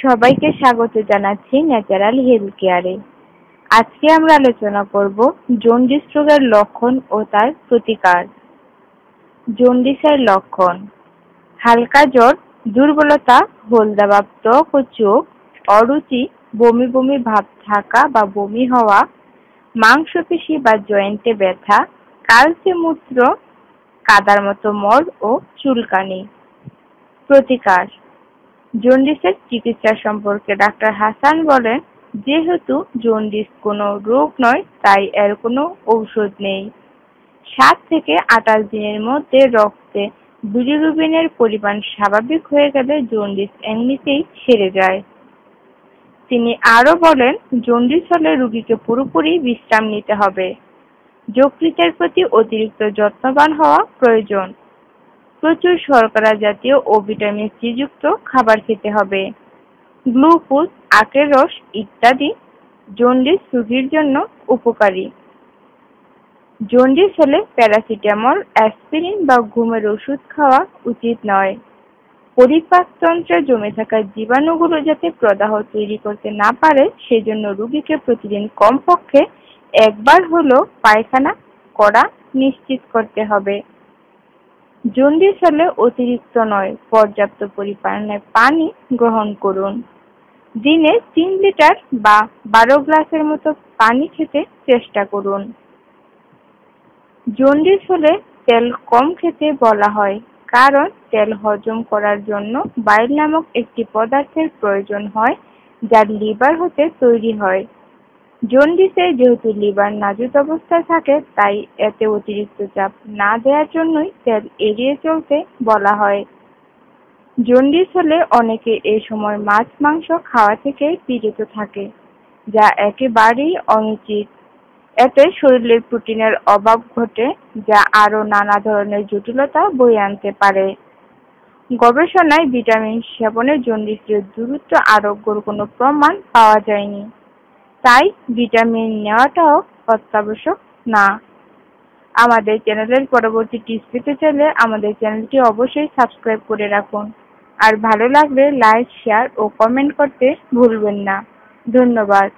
সবাইকে স্বাগত জানাচ্ছি ন্যাচারাল হেলথ কেয়ারে আজকে আমরা আলোচনা করব জন্ডিস রোগের লক্ষণ ও তার প্রতিকার। জন্ডিসের লক্ষণ, হালকা জ্বর, দুর্বলতা হলদাভাব ত্বক ও চোখ, অরুচি, বমি বমি ভাব থাকা বা বমি হওয়া, মাংসপেশি বা জয়েন্টে ব্যথা কালচে মূত্র কাদার মতো মল ও চুলকানি। প্রতিকার জন্ডিসের চিকিৎসা সম্পর্কে ডাক্তার হাসান বলেন, যেহেতু জন্ডিস কোনো রোগ নয়, তাই এর কোনো ঔষধ নেই। সাত থেকে আঠাশ দিনের মধ্যে রক্তে বিলিরুবিনের পরিমাণ স্বাভাবিক হয়ে গেলে জন্ডিস এমনিতেই সেরে যায়। তিনি আরও বলেন জন্ডিস হলে রোগীকে পুরোপুরি বিশ্রাম নিতে হবে। যকৃতের প্রতি অতিরিক্ত যত্নবান হওয়া প্রয়োজন। প্রচুর শর্করা জাতীয় ও ভিটামিন সি যুক্ত খাবার খেতে হবে। গ্লুকোজ, আখের রস ইত্যাদি জন্ডিস রোগীর জন্য উপকারী। জন্ডিস হলে প্যারাসিটামল, অ্যাসপিরিন বা ঘুমের ওষুধ খাওয়া উচিত নয়। পরিপাকতন্ত্রে জমে থাকা জীবাণুগুলো যাতে প্রদাহ তৈরি করতে না পারে, সেজন্য রোগীকে প্রতিদিন কমপক্ষে একবার হলেও পায়খানা করা নিশ্চিত করতে হবে। জন্ডিস হলে অতিরিক্ত নয়। পর্যাপ্ত পরিমাণে পানি গ্রহণ করুন। দিনে তিন লিটার বা বারো গ্লাসের মতো পানি খেতে চেষ্টা করুন। জন্ডিস হলে তেল কম খেতে বলা হয়, কারণ তেল হজম করার জন্য বাইল নামক একটি পদার্থের প্রয়োজন হয়, যা লিভার হতে তৈরি হয়। জন্ডিসে যেহেতু লিভার নাজুক অবস্থায় থাকে, তাই এতে অতিরিক্ত চাপ না দেওয়ার জন্যই তেল এড়িয়ে চলতে বলা হয়। জন্ডিস হলে অনেকে এ সময় মাছ, মাংস খাওয়া থেকে বিরত থাকে, যা একেবারেই অনুচিত। এতে শরীরের প্রোটিনের অভাব ঘটে, যা আরও নানা ধরনের জটিলতা বয়ে আনতে পারে। গবেষণায় ভিটামিন সেবনে জন্ডিসের দ্রুত আরোগ্যর কোনো প্রমাণ পাওয়া যায়নি। তাই ভিটামিন নেওয়াটাও অত্যাবশ্যক না। আমাদের চ্যানেলের পরবর্তী টিপস পেতে চাইলে আমাদের চ্যানেলটি অবশ্যই সাবস্ক্রাইব করে রাখুন। আর ভালো লাগলে লাইক, শেয়ার ও কমেন্ট করতে ভুলবেন না। ধন্যবাদ।